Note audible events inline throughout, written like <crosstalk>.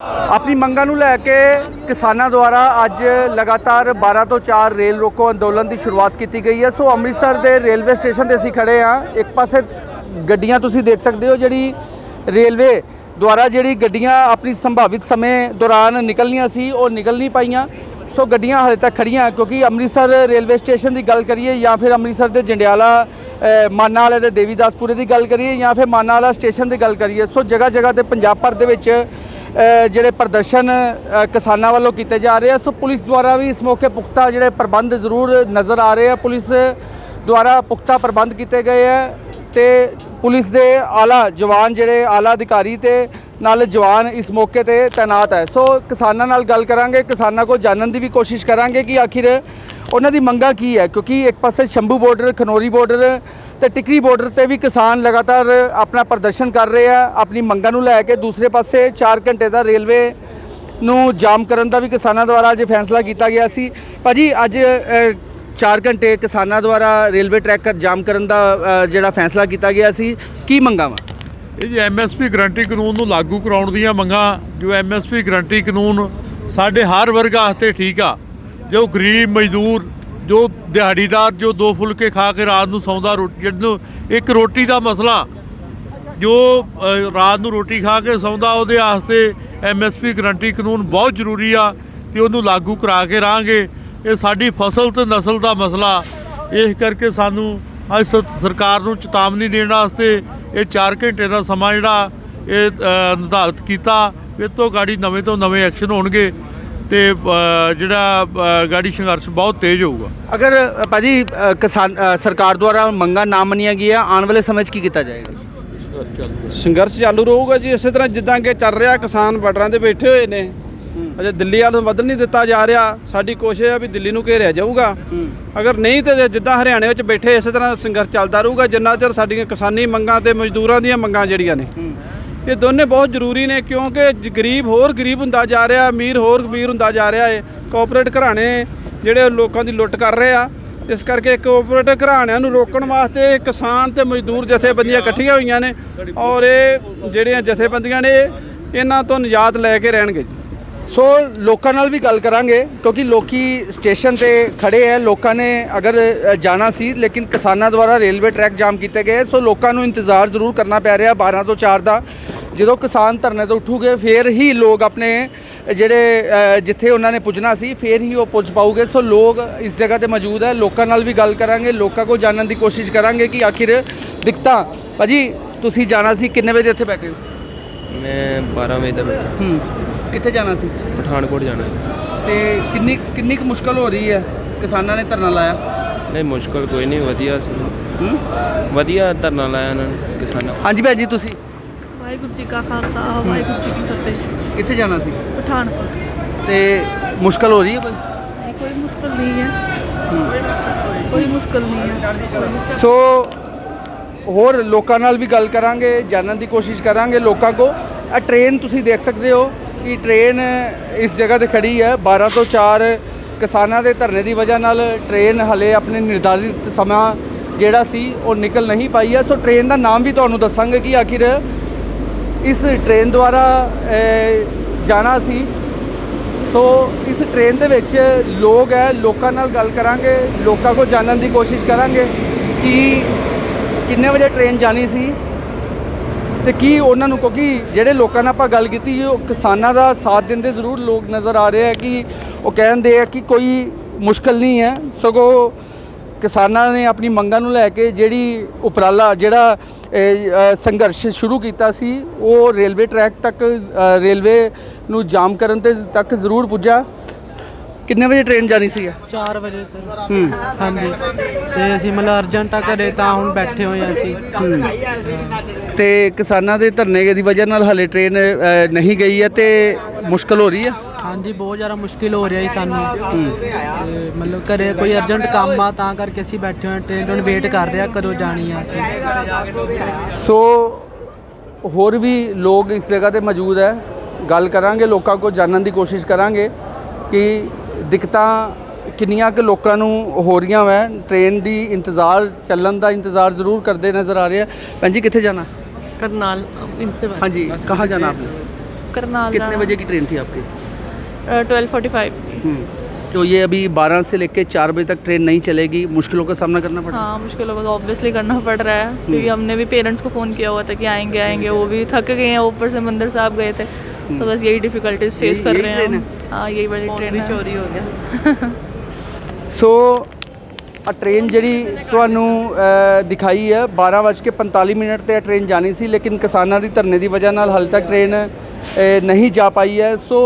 ਆਪਣੀ ਮੰਗਾਂ ਨੂੰ ਲੈ ਕੇ ਕਿਸਾਨਾਂ ਦੁਆਰਾ ਅੱਜ ਲਗਾਤਾਰ 12 ਤੋਂ 4 ਰੇਲ ਰੋਕੋ ਅੰਦੋਲਨ ਦੀ ਸ਼ੁਰੂਆਤ ਕੀਤੀ ਗਈ ਹੈ। ਸੋ ਅੰਮ੍ਰਿਤਸਰ ਦੇ ਰੇਲਵੇ ਸਟੇਸ਼ਨ ਤੇ ਅਸੀਂ ਖੜੇ ਹਾਂ। ਇੱਕ ਪਾਸੇ ਗੱਡੀਆਂ ਤੁਸੀਂ ਦੇਖ ਸਕਦੇ ਹੋ, ਜਿਹੜੀ ਰੇਲਵੇ ਦੁਆਰਾ ਜਿਹੜੀ ਗੱਡੀਆਂ ਆਪਣੀ ਸੰਭਾਵਿਤ ਸਮੇਂ ਦੌਰਾਨ ਨਿਕਲਣੀਆਂ ਸੀ, ਉਹ ਨਿਕਲ ਨਹੀਂ ਪਾਈਆਂ। ਸੋ ਗੱਡੀਆਂ ਹਾਲੇ ਤੱਕ ਖੜੀਆਂ ਕਿਉਂਕਿ ਅੰਮ੍ਰਿਤਸਰ ਰੇਲਵੇ ਸਟੇਸ਼ਨ ਦੀ ਗੱਲ ਕਰੀਏ ਜਾਂ ਫਿਰ ਅੰਮ੍ਰਿਤਸਰ ਦੇ ਜੰਡਿਆਲਾ ਮਾਨਾ ਵਾਲੇ ਦੇ ਦੇਵੀਦਾਸਪੁਰੇ ਦੀ ਗੱਲ ਕਰੀਏ ਜਾਂ ਫਿਰ ਮਾਨਾ ਵਾਲਾ ਸਟੇਸ਼ਨ ਦੀ ਗੱਲ ਕਰੀਏ, ਸੋ ਜਗ੍ਹਾ ਜਗ੍ਹਾ ਤੇ ਪੰਜਾਬ ਭਰ ਦੇ ਵਿੱਚ ਜਿਹੜੇ ਪ੍ਰਦਰਸ਼ਨ ਕਿਸਾਨਾਂ ਵੱਲੋਂ ਕੀਤੇ ਜਾ ਰਹੇ ਆ। ਸੋ ਪੁਲਿਸ ਦੁਆਰਾ ਵੀ ਇਸ ਮੌਕੇ ਪੁਖਤਾ ਜਿਹੜੇ ਪ੍ਰਬੰਧ ਜ਼ਰੂਰ ਨਜ਼ਰ ਆ ਰਹੇ ਆ। ਪੁਲਿਸ ਦੁਆਰਾ ਪੁਖਤਾ ਪ੍ਰਬੰਧ ਕੀਤੇ ਗਏ ਆ ਤੇ ਪੁਲਿਸ ਦੇ ਆਲਾ ਜਵਾਨ ਜਿਹੜੇ ਆਲਾ ਅਧਿਕਾਰੀ ਤੇ ਨਾਲ ਜਵਾਨ ਇਸ ਮੌਕੇ ਤੇ ਤਾਇਨਾਤ ਹੈ। ਸੋ ਕਿਸਾਨਾਂ ਨਾਲ ਗੱਲ ਕਰਾਂਗੇ, ਕਿਸਾਨਾਂ ਕੋਲ ਜਾਣਨ ਦੀ ਵੀ ਕੋਸ਼ਿਸ਼ ਕਰਾਂਗੇ ਕਿ ਆਖਿਰ ਉਹਨਾਂ ਦੀ ਮੰਗਾਂ ਕੀ ਹੈ? ਕਿਉਂਕਿ ਇੱਕ ਪਾਸੇ ਸ਼ੰਭੂ ਬਾਰਡਰ ਖਨੌਰੀ ਬਾਰਡਰ ਤੇ ਟਿਕਰੀ ਬਾਰਡਰ ਤੇ ਵੀ ਕਿਸਾਨ ਲਗਾਤਾਰ ਆਪਣਾ ਪ੍ਰਦਰਸ਼ਨ ਕਰ ਰਹੇ ਆ ਆਪਣੀ ਮੰਗਾਂ ਨੂੰ ਲੈ ਕੇ ਦੂਸਰੇ ਪਾਸੇ 4 ਘੰਟੇ ਦਾ ਰੇਲਵੇ ਨੂੰ ਜਾਮ ਕਰਨ ਦਾ ਵੀ ਕਿਸਾਨਾਂ ਦੁਆਰਾ ਅੱਜ ਫੈਸਲਾ ਕੀਤਾ ਗਿਆ ਸੀ। ਭਾਜੀ ਅੱਜ ਅ, 4 ਘੰਟੇ ਕਿਸਾਨਾਂ ਦੁਆਰਾ ਰੇਲਵੇ ਟਰੈਕ ਜਾਮ ਕਰਨ ਦਾ ਜਿਹੜਾ ਫੈਸਲਾ ਕੀਤਾ ਗਿਆ ਸੀ ਕੀ ਮੰਗਾਂ ਵਾ? ਇਹ ਜੀ ਐਮਐਸਪੀ ਗਰੰਟੀ ਕਾਨੂੰਨ ਨੂੰ ਲਾਗੂ ਕਰਾਉਣ ਦੀਆਂ ਮੰਗਾਂ ਜੋ ਐਮਐਸਪੀ ਗਰੰਟੀ ਕਾਨੂੰਨ ਸਾਡੇ ਹਰ ਵਰਗ ਵਾਸਤੇ ਠੀਕ ਆ ਜੋ ਗਰੀਬ ਮਜ਼ਦੂਰ ਜੋ ਦਿਹਾੜੀਦਾਰ ਜੋ ਦੋ ਫੁਲਕੇ ਖਾ ਕੇ ਰਾਤ ਨੂੰ ਸੌਂਦਾ ਰੋਟੀ ਜਿਹਨੂੰ ਇੱਕ ਰੋਟੀ ਦਾ ਮਸਲਾ, ਜੋ ਰਾਤ ਨੂੰ ਰੋਟੀ ਖਾ ਕੇ ਸੌਂਦਾ, ਉਹਦੇ ਵਾਸਤੇ ਐਮਐਸਪੀ ਗਰੰਟੀ ਕਾਨੂੰਨ ਬਹੁਤ ਜ਼ਰੂਰੀ ਆ ਤੇ ਉਹਨੂੰ ਲਾਗੂ ਕਰਾ ਕੇ ਰਹਾਂਗੇ ਇਹ ਸਾਡੀ ਫਸਲ ਤੇ ਨਸਲ ਦਾ ਮਸਲਾ। ਇਸ ਕਰਕੇ ਸਾਨੂੰ ਅੱਜ ਸਰਕਾਰ ਨੂੰ ਚੇਤਾਵਨੀ ਦੇਣ ਵਾਸਤੇ ਇਹ 4 ਘੰਟੇ ਦਾ ਸਮਾਂ ਜਿਹੜਾ ਇਹ ਨਿਰਧਾਰਿਤ ਕੀਤਾ। ਇਹ ਤੋਂ ਗਾੜੀ ਨਵੇਂ ਤੋਂ ਨਵੇਂ ਐਕਸ਼ਨ ਹੋਣਗੇ। ਤੇ ਜਿਹੜਾ ਗਾੜੀ ਸੰਘਰਸ਼ ਬਹੁਤ ਤੇਜ਼ ਹੋਊਗਾ। ਅਗਰ ਭਾਜੀ ਕਿਸਾਨ ਸਰਕਾਰ ਦੁਆਰਾ ਮੰਗਾਂ ਨਾ ਮੰਨੀਆਂ ਗਈਆਂ ਆਉਣ ਵਾਲੇ ਸਮੇਂ 'ਚ ਕੀ ਕੀਤਾ ਜਾਏਗਾ? ਸੰਘਰਸ਼ ਚਾਲੂ ਰਹੂਗਾ ਜੀ ਇਸੇ ਤਰ੍ਹਾਂ ਜਿੱਦਾਂ ਕਿ ਚੱਲ ਰਿਹਾ ਕਿਸਾਨ ਬਾਰਡਰਾਂ ਤੇ ਬੈਠੇ ਹੋਏ ਨੇ। ਅਜੇ ਦਿੱਲੀ ਵੱਲ ਨੂੰ ਵਧਣ ਨਹੀਂ ਦਿੱਤਾ ਜਾ ਰਿਹਾ। ਸਾਡੀ ਕੋਸ਼ਿਸ਼ ਹੈ ਵੀ ਦਿੱਲੀ ਨੂੰ ਘੇਰਿਆ ਜਾਊਗਾ। ਅਗਰ ਨਹੀਂ ਤੇ ਜਿੱਦਾਂ ਹਰਿਆਣੇ ਵਿੱਚ ਬੈਠੇ ਇਸੇ ਤਰ੍ਹਾਂ ਸੰਘਰਸ਼ ਚੱਲਦਾ ਰਹੂਗਾ ਜਿੰਨਾ ਚਿਰ ਸਾਡੀਆਂ ਕਿਸਾਨੀ ਮੰਗਾਂ ਤੇ ਮਜ਼ਦੂਰਾਂ ਦੀਆਂ ਮੰਗਾਂ ਜਿਹੜੀਆਂ ਨੇ। ਇਹ ਦੋਨੇ ਬਹੁਤ ਜ਼ਰੂਰੀ ਨੇ ਕਿਉਂਕਿ ਗਰੀਬ ਹੋਰ ਗਰੀਬ ਹੁੰਦਾ ਜਾ ਰਿਹਾ, ਅਮੀਰ ਹੋਰ ਅਮੀਰ ਹੁੰਦਾ ਜਾ ਰਿਹਾ ਹੈ ਕੋਆਪਰੇਟ ਘਰਾਣੇ ਜਿਹੜੇ ਲੋਕਾਂ ਦੀ ਲੁੱਟ ਕਰ ਰਹੇ ਆ। ਇਸ ਕਰਕੇ ਕੋਆਪਰੇਟਿਵ ਘਰਾਣਿਆਂ ਨੂੰ ਰੋਕਣ ਵਾਸਤੇ ਕਿਸਾਨ ਤੇ ਮਜ਼ਦੂਰ ਜਥੇਬੰਦੀਆਂ ਇਕੱਠੀਆਂ ਹੋਈਆਂ ਨੇ ਔਰ ਇਹ ਜਿਹੜੀਆਂ ਜਥੇਬੰਦੀਆਂ ਨੇ, ਇਹਨਾਂ ਤੋਂ ਨਿਜਾਤ ਲੈ ਕੇ ਰਹਿਣਗੇ ਸੋ ਲੋਕਾਂ ਨਾਲ ਵੀ ਗੱਲ ਕਰਾਂਗੇ, ਕਿਉਂਕਿ ਲੋਕੀ ਸਟੇਸ਼ਨ ਤੇ ਖੜੇ ਹੈ ਲੋਕਾਂ ਨੇ ਅਗਰ ਜਾਣਾ ਸੀ, ਲੇਕਿਨ ਕਿਸਾਨਾਂ ਦੁਆਰਾ ਰੇਲਵੇ ਟਰੈਕ ਜਾਮ ਕੀਤੇ ਗਏ, ਸੋ ਲੋਕਾਂ ਨੂੰ ਇੰਤਜ਼ਾਰ ਜ਼ਰੂਰ ਕਰਨਾ ਪੈ ਰਿਹਾ 12 ਤੋਂ 4 ਦਾ। ਜਦੋਂ ਕਿਸਾਨ ਧਰਨੇ ਤੋਂ ਉੱਠੂਗੇ ਫੇਰ ਹੀ ਲੋਕ ਆਪਣੇ ਜਿਹੜੇ ਜਿੱਥੇ ਉਹਨਾਂ ਨੇ ਪੁੱਜਣਾ ਸੀ ਫੇਰ ਹੀ ਉਹ ਪੁੱਜ ਪਾਉਗੇ ਸੋ ਲੋਕ ਇਸ ਜਗ੍ਹਾ ਤੇ ਮੌਜੂਦ ਹੈ ਲੋਕਾਂ ਨਾਲ ਵੀ ਗੱਲ ਕਰਾਂਗੇ ਲੋਕਾਂ ਕੋਲ ਜਾਣਨ ਦੀ ਕੋਸ਼ਿਸ਼ ਕਰਾਂਗੇ ਕਿ ਆਖਿਰ ਦਿੱਕਤਾਂ ਭਾਜੀ ਤੁਸੀਂ ਜਾਣਾ ਸੀ ਕਿੰਨੇ ਵਜੇ ਇੱਥੇ ਬੈਠੇ ਹੋ? ਮੈਂ 12 ਵਜੇ ਤੱਕ ਹੂੰ ਕਿੱਥੇ ਜਾਣਾ ਸੀ? ਪਠਾਨਕੋਟ ਜਾਣਾ। ਤੇ ਕਿੰਨੀ ਕਿੰਨੀ ਕੁ ਮੁਸ਼ਕਲ ਹੋ ਰਹੀ ਹੈ? ਕਿਸਾਨਾਂ ਨੇ ਧਰਨਾ ਲਾਇਆ। ਨਹੀਂ ਮੁਸ਼ਕਲ ਕੋਈ ਨਹੀਂ ਵਧੀਆ ਸੀ। ਹੂੰ? ਵਧੀਆ ਧਰਨਾ ਲਾਇਆ ਇਹਨਾਂ ਨੇ ਕਿਸਾਨਾਂ ਹਾਂਜੀ ਭੈਣ ਜੀ ਤੁਸੀਂ? ਵਾਹਿਗੁਰੂ ਜੀ ਕਾ ਖਾਲਸਾ ਵਾਹਿਗੁਰੂ ਜੀ ਕੀ ਫਤਿਹ। ਕਿੱਥੇ ਜਾਣਾ ਸੀ? ਪਠਾਨਕੋਟ। ਤੇ ਮੁਸ਼ਕਲ ਹੋ ਰਹੀ ਹੈ ਕੋਈ? ਕੋਈ ਮੁਸ਼ਕਲ ਨਹੀਂ ਹੈ। ਕੋਈ ਮੁਸ਼ਕਲ ਨਹੀਂ ਹੈ। ਸੋ ਹੋਰ ਲੋਕਾਂ ਨਾਲ ਵੀ ਗੱਲ ਕਰਾਂਗੇ ਜਾਣਨ ਦੀ ਕੋਸ਼ਿਸ਼ ਕਰਾਂਗੇ ਲੋਕਾਂ ਕੋ। ਇਹ ਟ੍ਰੇਨ ਤੁਸੀਂ ਦੇਖ ਸਕਦੇ ਹੋ ਕਿ ਟ੍ਰੇਨ ਇਸ ਜਗ੍ਹਾ ਤੇ ਖੜੀ ਹੈ। 12 ਤੋਂ 4 ਕਿਸਾਨਾਂ ਦੇ ਧਰਨੇ ਦੀ ਵਜ੍ਹਾ ਨਾਲ ਟ੍ਰੇਨ ਹਲੇ ਆਪਣੇ ਨਿਰਧਾਰਿਤ ਸਮਾਂ ਜਿਹੜਾ ਸੀ ਉਹ ਨਿਕਲ ਨਹੀਂ ਪਾਈ ਹੈ। ਸੋ ਟ੍ਰੇਨ ਦਾ ਨਾਮ ਵੀ ਤੁਹਾਨੂੰ ਦੱਸਾਂਗੇ ਕਿ ਆਖਿਰ ਇਸ ਟ੍ਰੇਨ ਦੁਆਰਾ ਜਾਣਾ ਸੀ। ਸੋ ਇਸ ਟ੍ਰੇਨ ਦੇ ਵਿੱਚ ਲੋਕ ਹੈ, ਲੋਕਾਂ ਨਾਲ ਗੱਲ ਕਰਾਂਗੇ, ਲੋਕਾਂ ਕੋ ਜਾਣਨ ਦੀ ਕੋਸ਼ਿਸ਼ ਕਰਾਂਗੇ ਕਿ ਕਿੰਨੇ ਵਜੇ ਟ੍ਰੇਨ ਜਾਣੀ ਸੀ ਤੇ ਕੀ ਉਹਨਾਂ ਨੂੰ, ਕਿਉਂਕਿ ਜਿਹੜੇ ਲੋਕਾਂ ਨਾਲ ਆਪਾਂ ਗੱਲ ਕੀਤੀ, ਉਹ ਕਿਸਾਨਾਂ ਦਾ ਸਾਥ ਦਿੰਦੇ ਜ਼ਰੂਰ ਲੋਕ ਨਜ਼ਰ ਆ ਰਹੇ ਆ ਕਿ ਉਹ ਕਹਿੰਦੇ ਆ ਕਿ ਕੋਈ ਮੁਸ਼ਕਲ ਨਹੀਂ ਹੈ। ਸਗੋਂ ਕਿਸਾਨਾਂ ਨੇ ਆਪਣੀ ਮੰਗਾਂ ਨੂੰ ਲੈ ਕੇ ਜਿਹੜੀ ਉਪਰਾਲਾ, ਜਿਹੜਾ ਸੰਘਰਸ਼ ਸ਼ੁਰੂ ਕੀਤਾ ਸੀ, ਉਹ ਰੇਲਵੇ ਟਰੈਕ ਤੱਕ ਰੇਲਵੇ ਨੂੰ ਜਾਮ ਕਰਨ ਤੇ ਤੱਕ ਜ਼ਰੂਰ ਪੁੱਜਾ। ਕਿੰਨੇ ਵਜੇ ਟ੍ਰੇਨ ਜਾਣੀ ਸੀ? 4 ਵਜੇ ਹੂੰ ਹਾਂਜੀ। ਤੇ ਅਸੀਂ ਮਤਲਬ ਅਰਜੈਂਟ ਆ ਘਰੇ ਤਾਂ ਹੁਣ ਬੈਠੇ ਹੋਏ ਹਾਂ ਅਸੀਂ। ਤੇ ਕਿਸਾਨਾਂ ਦੇ ਧਰਨੇ ਦੀ ਵਜ੍ਹਾ ਨਾਲ ਹਲੇ ਟ੍ਰੇਨ ਅ, ਨਹੀਂ ਗਈ ਹੈ ਤੇ ਮੁਸ਼ਕਲ ਹੋ ਰਹੀ ਹੈ? ਹਾਂਜੀ ਬਹੁਤ ਜ਼ਿਆਦਾ ਮੁਸ਼ਕਿਲ ਹੋ ਰਿਹਾ ਜੀ ਸਾਨੂੰ। ਤੇ ਮਤਲਬ ਘਰੇ ਕੋਈ ਅਰਜੈਂਟ ਕੰਮ ਆ ਤਾਂ ਕਰਕੇ ਅਸੀਂ ਬੈਠੇ ਹੋਏ ਟ੍ਰੇਨ ਨੂੰ ਵੇਟ ਕਰ ਰਿਹਾ ਕਦੋਂ ਜਾਣੀ ਆ ਅਸੀਂ। ਸੋ ਹੋਰ ਵੀ ਲੋਕ ਇਸ ਜਗ੍ਹਾ ਤੇ ਮੌਜੂਦ ਹੈ। ਗੱਲ ਕਰਾਂਗੇ ਲੋਕਾਂ ਕੋਲ ਜਾਣਨ ਦੀ ਕੋਸ਼ਿਸ਼ ਕਰਾਂਗੇ ਕਿ ਦਿੱਕਤਾਂ ਕਿੰਨੀਆਂ ਕਿ ਲੋਕਾਂ ਨੂੰ ਹੋ ਰਹੀਆਂ ਵੈ ਟ੍ਰੇਨ ਦੀ ਇੰਤਜ਼ਾਰ ਚੱਲਣ ਦਾ ਇੰਤਜ਼ਾਰ ਜ਼ਰੂਰ ਕਰਦੇ ਨਜ਼ਰ ਆ ਰਹੇ ਆ ਭੈਣ ਜੀ ਕਿੱਥੇ ਜਾਣਾ करनाल इनसे बात हाँ जी कहाँ जाना आपने करनाल कितने बजे की ट्रेन थी आपकी ट्वेल्व फोर्टी फाइव तो ये अभी 12 से लेके 4 बजे तक ट्रेन नहीं चलेगी मुश्किलों का सामना करना पड़ा हाँ मुश्किलों को तो ऑब्वियसली करना पड़ रहा है क्योंकि हमने भी पेरेंट्स को फ़ोन किया हुआ था कि आएंगे आएंगे वो भी थक गए हैं ऊपर से मंदिर साहब गए थे तो बस यही डिफ़िकल्टीज फेस यही- कर यही रहे ट्रेन हैं हम। हाँ यही वाली ट्रेन है चोरी हो गया <laughs> ਸੋ ਆ ਟ੍ਰੇਨ ਜਿਹੜੀ ਤੁਹਾਨੂੰ ਅ, ਦਿਖਾਈ ਹੈ 12:45 ਮਿੰਟ ਤੇ ਇਹ ਟ੍ਰੇਨ ਜਾਣੀ ਸੀ ਲੇਕਿਨ ਕਿਸਾਨਾਂ ਦੀ ਧਰਨੇ ਦੀ ਵਜ੍ਹਾ ਨਾਲ ਹਾਲੇ ਤੱਕ ਟ੍ਰੇਨ ਅ, ਨਹੀਂ ਜਾ ਪਾਈ ਹੈ ਸੋ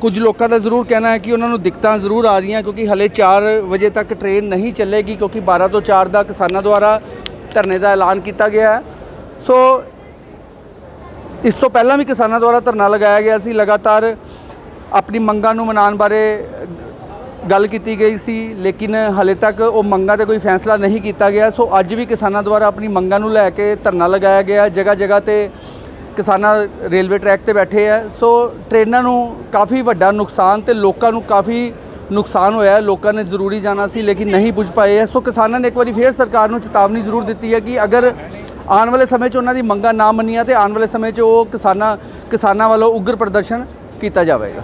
ਕੁਝ ਲੋਕਾਂ ਦਾ ਜ਼ਰੂਰ ਕਹਿਣਾ ਹੈ ਕਿ ਉਹਨਾਂ ਨੂੰ ਦਿੱਕਤਾਂ ਜ਼ਰੂਰ ਆ ਰਹੀਆਂ ਕਿਉਂਕਿ ਹਲੇ 4 ਵਜੇ ਤੱਕ ਟ੍ਰੇਨ ਨਹੀਂ ਚੱਲੇਗੀ ਕਿਉਂਕਿ 12 ਤੋਂ 4 ਦਾ ਕਿਸਾਨਾਂ ਦੁਆਰਾ ਧਰਨੇ ਦਾ ਐਲਾਨ ਕੀਤਾ ਗਿਆ ਹੈ ਸੋ ਇਸ ਤੋਂ ਪਹਿਲਾਂ ਵੀ ਕਿਸਾਨਾਂ ਦੁਆਰਾ ਧਰਨਾ ਲਗਾਇਆ ਗਿਆ ਸੀ ਲਗਾਤਾਰ ਆਪਣੀ ਮੰਗਾਂ ਨੂੰ ਮਨਾਉਣ ਬਾਰੇ ਗੱਲ ਕੀਤੀ ਗਈ ਸੀ, ਲੇਕਿਨ ਹਲੇ ਤੱਕ ਉਹ ਮੰਗਾਂ ਤੇ ਕੋਈ ਫੈਸਲਾ ਨਹੀਂ ਕੀਤਾ ਗਿਆ। ਸੋ ਅੱਜ ਵੀ ਕਿਸਾਨਾਂ ਦੁਆਰਾ ਆਪਣੀ ਮੰਗਾਂ ਨੂੰ ਲੈ ਕੇ ਧਰਨਾ ਲਗਾਇਆ ਗਿਆ। ਜਗ੍ਹਾ ਜਗ੍ਹਾ ਤੇ ਕਿਸਾਨਾਂ ਰੇਲਵੇ ਟਰੈਕ ਤੇ ਬੈਠੇ ਆ। ਸੋ ਟ੍ਰੇਨਾਂ ਨੂੰ ਕਾਫੀ ਵੱਡਾ ਨੁਕਸਾਨ ਤੇ ਲੋਕਾਂ ਨੂੰ ਕਾਫੀ ਨੁਕਸਾਨ ਹੋਇਆ। ਲੋਕਾਂ ਨੇ ਜ਼ਰੂਰੀ ਜਾਣਾ ਸੀ, ਲੇਕਿਨ ਨਹੀਂ ਪੁੱਜ ਪਾਏ ਹੈ ਸੋ ਕਿਸਾਨਾਂ ਨੇ ਇੱਕ ਵਾਰੀ ਫੇਰ ਸਰਕਾਰ ਨੂੰ ਚੇਤਾਵਨੀ ਜ਼ਰੂਰ ਦਿੱਤੀ ਹੈ ਕਿ ਅਗਰ ਆਉਣ ਵਾਲੇ ਸਮੇਂ 'ਚ ਉਹਨਾਂ ਦੀ ਮੰਗਾਂ ਨਾ ਮੰਨੀਆਂ ਤੇ ਆਉਣ ਵਾਲੇ ਸਮੇਂ 'ਚ ਉਹ ਕਿਸਾਨਾਂ ਕਿਸਾਨਾਂ ਵੱਲੋਂ ਉਗਰ ਪ੍ਰਦਰਸ਼ਨ ਕੀਤਾ ਜਾਵੇਗਾ।